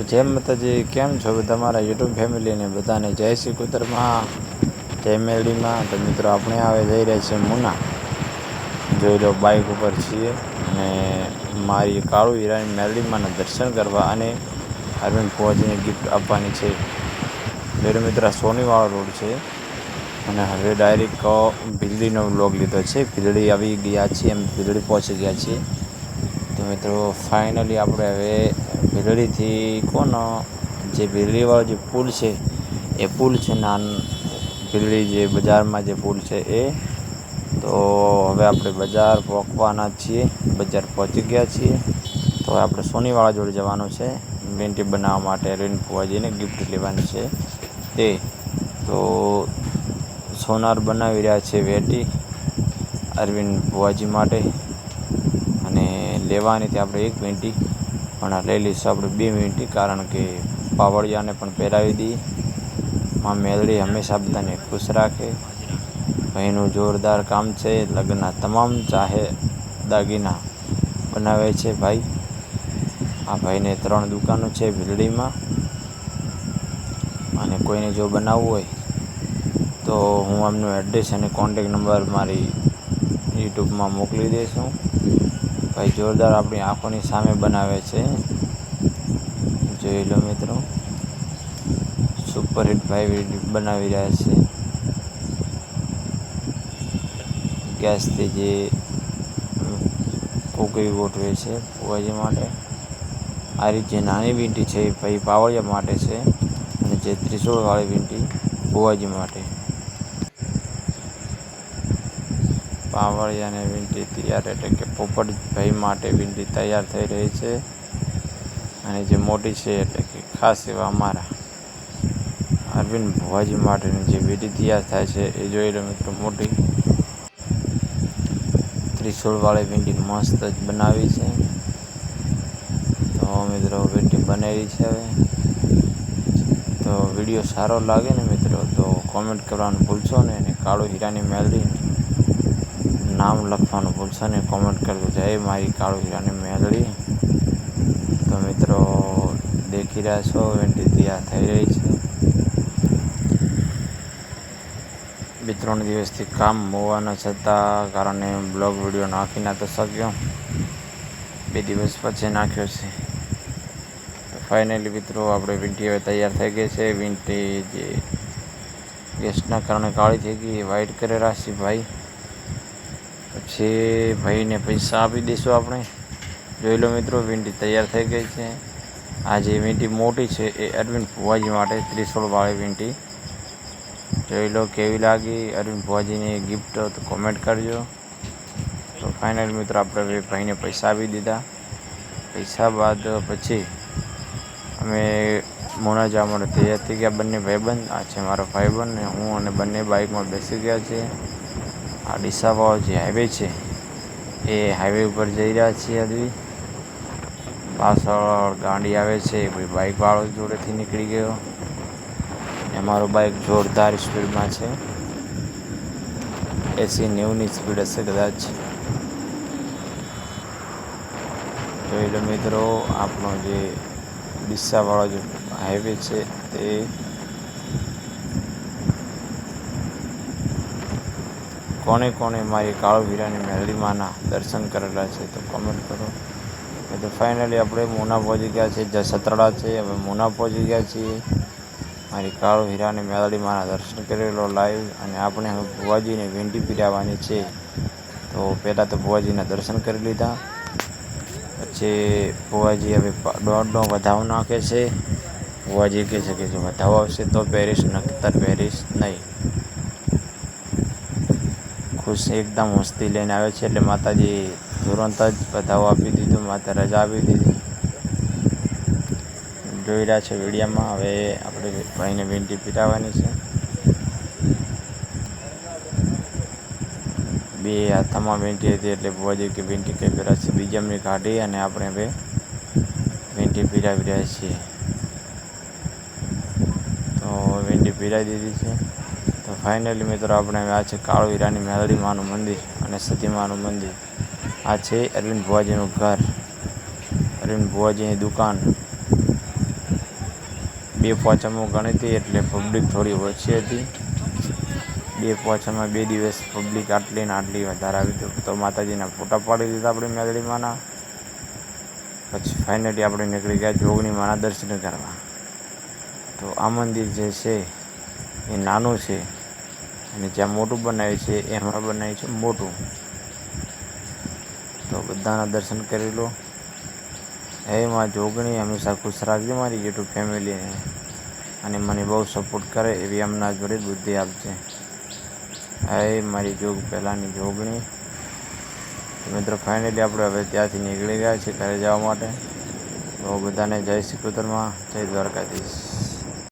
તો જેમ માતાજી, કેમ છો તમારા યુટ્યુબ ફેમિલીને બધાને? જય શ્રી કુતરમાં જય મેળીમાં તો મિત્રો, આપણે હવે જઈ રહ્યા છીએ મુના. જોઈ લો બાઇક ઉપર છીએ અને મારી કાળુ હીરાની મેળીમાંના દર્શન કરવા અને અરવિંદ ફોજીને ગિફ્ટ આપવાની છે. જોઈ મિત્ર સોનીવાળો રોડ છે. અને હવે ડાયરેક્ટ ભીલડીનો વ્લોગ લીધો છે. ભીલડી આવી ગયા છીએ, એમ ભીલડી પહોંચી ગયા છીએ. તો મિત્રો ફાઇનલી આપણે હવે ભીલડીથી કોનો જે ભીલડીવાળો જે પુલ છે, એ પુલ છે નાન ભીલડી જે બજારમાં જે પુલ છે એ. તો હવે આપણે બજાર પહોંચવાના છીએ, બજાર પહોંચી ગયા છીએ. તો હવે આપણે સોનીવાળા જોડે જવાનું છે વેન્ટી બનાવવા માટે અરવિંદ ફુવાજીને ગિફ્ટ લેવાની છે તે. તો સોનાર બનાવી રહ્યા છે વેટી અરવિંદ ભુવાજી માટે. અને લેવાની તે આપણે એક વીંટી પણ આ લઈ લઈશું બે મિનિટ કારણ કે પાવડિયાને પણ પહેરાવી દઈએ. માં મેલડી હંમેશા બધાને ખુશ રાખે. ભાઈનું જોરદાર કામ છે, લગ્નના તમામ ચાહે દાગીના બનાવે છે ભાઈ. આ ભાઈને ત્રણ દુકાનો છે ભીલડીમાં. અને કોઈને જો બનાવવું હોય, તો હું એમનું એડ્રેસ અને કોન્ટેક નંબર મારી યુટ્યુબમાં મોકલી દઈશું ભાઈ જોરદાર આપણી આંખોની સામે બનાવે છે. જોઈ લો મિત્રો. સુપર હિટ ભાઈ બનાવી રહ્યા છે. ગેસથી જે કોકરી ગોઠવે છે ફુવાજી માટે. આ રીતે જે નાની વીંટી છે એ ભાઈ પાવળિયા માટે છે અને જે ત્રિશુળવાળી વીંટી ફુવાજી માટે. પાવળિયાને વીંટી તૈયાર એટલે કે પોપટભાઈ માટે વીંટી તૈયાર થઈ રહી છે. અને જે મોટી છે એટલે કે ખાસ એવા અમારા અરવિંદ ભુવાજી માટેની જે વીંટી તૈયાર થાય છે, એ જોઈ લો મિત્રો મોટી. ત્રિશૂળવાળી વીંટી મસ્ત જ બનાવી છે. તો મિત્રો વીંટી બનેલી છે હવે. તો વીડિયો સારો લાગે ને મિત્રો, તો કોમેન્ટ કરવાનું ભૂલશો ને અને કાળો હીરાની મેલડી નામ લખવાનું ભૂલશો ને કોમેન્ટ કરજો. જય મારી કાળુ હીરાની મેલડી. તો મિત્રો, દેખી રહ્યા છો વેન્ટી તૈયાર થઈ રહી છે. બે ત્રણ દિવસથી કામ હોવાના છતાં કારણે બ્લોગ વીડિયો નાખી ના તો શક્યો. બે દિવસ પછી નાખ્યો છે. તો ફાઇનલી મિત્રો, આપણે વિંટી હવે તૈયાર થઈ ગઈ છે. વિંટી જે ગેસના કારણે કાળી થઈ ગઈ વાઈટ કરે છે ભાઈ પછી ભાઈને પૈસા આપી દઈશું આપણે. જોઈ લો મિત્રો વીંટી તૈયાર થઈ ગઈ છે. આ જે વીંટી મોટી છે, એ અરવિંદ ભુવાજી માટે ત્રિસોળવાળી વીંટી જોઈ લો કેવી લાગી? અરવિંદ ભુવાજીની ગિફ્ટ તો કોમેન્ટ કરજો. તો ફાઇનલ મિત્રો, આપણે ભાઈને પૈસા આપી દીધા. પૈસા બાદ પછી અમે મોના જવા માટે તૈયાર થઈ ગયા બંને ભાઈબંધ. આ છે મારો ભાઈબંધ ને હું અને બંને બાઇકમાં બેસી ગયા છીએ. આ ડીસાવાળો જે હાઈવે છે, એ હાઈવે ઉપર જઈ રહ્યા છીએ હજી પાછળ ગાડી આવે છે ભાઈ બાઇકવાળો જોડેથી નીકળી ગયો. ને મારો બાઇક જોરદાર સ્પીડમાં છે. એસી નેવુંની સ્પીડ હશે કદાચ. જોઈ લો મિત્રો, આપણો જે ડીસાવાળો જે હાઈવે છે તે કોને કોને મારી કાળુ હીરાની મેલડીમાંના દર્શન કરેલા છે તો કોમેન્ટ કરો. એ તો ફાઇનલી આપણે મોના પહોંચી ગયા છીએ જે સતરડા છે, હવે મોના પહોંચી ગયા છીએ. મારી કાળુ હીરાની મેળીમાંના દર્શન કરેલો લાઈવ અને આપણે હવે ભુવાજીને વેંટી પીરાવવાની છે. તો પહેલાં તો ભુવાજીના દર્શન કરી લીધા. પછી ભુવાજી હવે દોઢનો વધાવ નાખે છે. ભુવાજી કહે છે કે જો વધાવ આવશે તો પહેરીશ, નક્તર પહેરીશ નહીં. ખુશ એકદમ મસ્તી લઈને આવે છે એટલે માતાજી તુરંત જ બધાઓ આપી દીધો, માતા રજા આપી દીધી. જોઈ રહ્યા છે વિડીયામાં, હવે આપણે ભાઈને વિનંતી પીરાવવાની છે. બે હાથમાં વિનંતી હતી એટલે ભુવાજી કે વિનંતી કઈ છે. બીજમની કાઢી અને આપણે હવે વિનંતી પીરાવી રહ્યા છીએ. તો વિનંતી પીરાવી દીધી છે. તો ફાઇનલી મિત્રો આપણે આ છે કાળુ હીરાની મેલડીમાનું મંદિર અને સતીમાનું મંદિર. આ છે અરવિંદ ભુવાજીનું ઘર. અરવિંદ ભુવાજીની દુકાન. બે પોચામાં ગણી હતી એટલે પબ્લિક થોડી ઓછી હતી. બે પોચામાં બે દિવસ પબ્લિક આટલી ને આટલી વધારે આવી હતી તો માતાજીના ફોટા પાડી દીધા આપણી મેલડીમાંના પછી ફાઇનલી આપણે નીકળી ગયા જોગની માના દર્શન કરવા. તો આ મંદિર જે છે એ નાનું છે. અને જ્યાં મોટું બનાવ્યું છે, એમાં બનાવ્યું છે મોટું. તો બધાના દર્શન કરી લો. હે માં જોગણી, હંમેશા ખુશ રાખજો મારી યુટ્યુબ ફેમિલીને. અને મને બહુ સપોર્ટ કરે એવી એમના જોડે બુદ્ધિ આપજે. હે મારી જોગ, પહેલાંની જોગણી. મિત્રો ફાઇનલી આપણે હવે ત્યાંથી નીકળી ગયા છીએ ઘરે જવા માટે. તો બધાને જય શ્રી કૃતરમાં જય દ્વારકાધીશ.